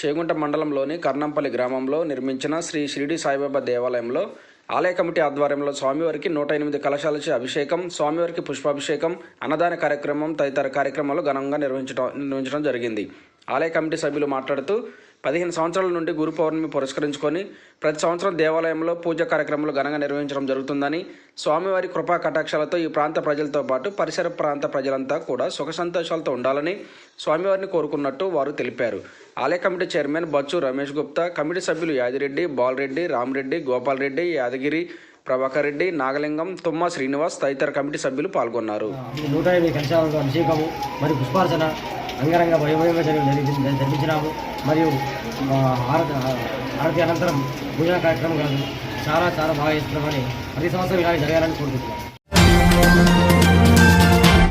చేగుంట మండలంలోని కర్ణంపల్లి గ్రామంలో నిర్మించిన శ్రీ షిరిడి సాయిబాబా దేవాలయంలో ఆలయ కమిటీ ఆధ్వర్యంలో స్వామివారికి నూట ఎనిమిది కలశాలచే అభిషేకం స్వామివారికి పుష్పాభిషేకం అన్నదాన కార్యక్రమం తదితర కార్యక్రమాలు ఘనంగా నిర్వహించడం నిర్వహించడం జరిగింది. ఆలయ కమిటీ సభ్యులు మాట్లాడుతూ పదిహేను సంవత్సరాల నుండి గురు పౌర్ణమి పురస్కరించుకొని ప్రతి సంవత్సరం దేవాలయంలో పూజ కార్యక్రమాలు ఘనంగా నిర్వహించడం జరుగుతుందని స్వామివారి కృపా కటాక్షాలతో ఈ ప్రాంత ప్రజలతో పాటు పరిసర ప్రాంత ప్రజలంతా కూడా సుఖ సంతోషాలతో ఉండాలని స్వామివారిని కోరుకున్నట్టు వారు తెలిపారు. ఆలయ committee chairman Bachchu Ramesh Gupta committee సభ్యులు యాదిరెడ్డి బాలరెడ్డి రామరెడ్డి గోపాల్ రెడ్డి యాదగిరి ప్రభాకర్ రెడ్డి నాగలింగం తుమ్మ శ్రీనివాస్ తదితర కమిటీ సభ్యులు పాల్గొన్నారు. నూట ఎనిమిది కలశాలతో అభిషేకము మరియు పుష్పార్చన అంగరంగ వైభవంగా జరిగింది జరిపించినాము. మరియు హారతి హారతి అనంతరం పూజా కార్యక్రమం కాదు చాలా చాలా బాగా చేస్తున్నామని ప్రతి సంవత్సరం ఇలాగే జరగాలని కోరుకుంటున్నాను